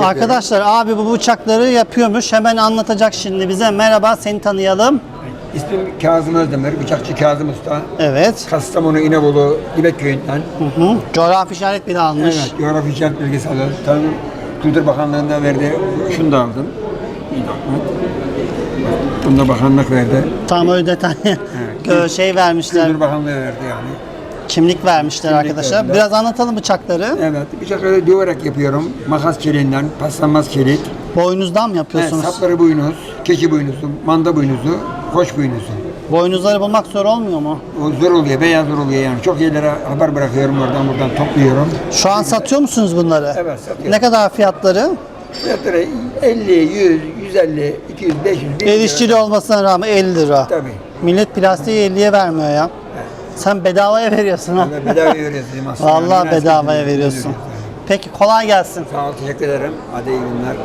Arkadaşlar abi bu bıçakları yapıyormuş. Hemen anlatacak şimdi bize. Merhaba seni tanıyalım. İsmim Kazım Özdemir, bıçakçı Kazım Usta. Evet. Kastamonu İnebolu Dibek köyünden. Hı hı. Coğrafi işaret bile almış. Evet, coğrafi işaret belgesi aldım. Tarım Kültür Bakanlığı'nda verdi. Şunu da aldım. Bunu da bakanlık verdi. Tam öyle detay. Gö- şey vermişler. Kültür Bakanlığı verdi yani. Kimlik vermişler Kimlik arkadaşlar. verdiler. Biraz anlatalım bıçakları. Evet, bıçakları döverek yapıyorum. Makas çeliğinden, paslanmaz çelik. Boynuzdan mı Evet, yapıyorsunuz? sapları boynuz, keçi boynuzu, manda boynuzu, koç boynuzu. Boynuzları bulmak zor olmuyor mu? O zor oluyor, beyaz zor oluyor yani. Çok yerlere haber bırakıyorum oradan buradan topluyorum. Şu an satıyor musunuz bunları? Evet, satıyorum. Ne kadar fiyatları? Fiyatları 50, 100, 150, 200, 500, 1000 El işçili olmasına rağmen 50 lira. Tabii. Millet plastiği 50'ye vermiyor ya. Sen bedavaya veriyorsun ha. Vallahi bedava veriyoruz aslında. Vallahi Biraz bedavaya kötü veriyorsun. Peki kolay gelsin. Sağ ol, teşekkür ederim. Hadi iyi günler.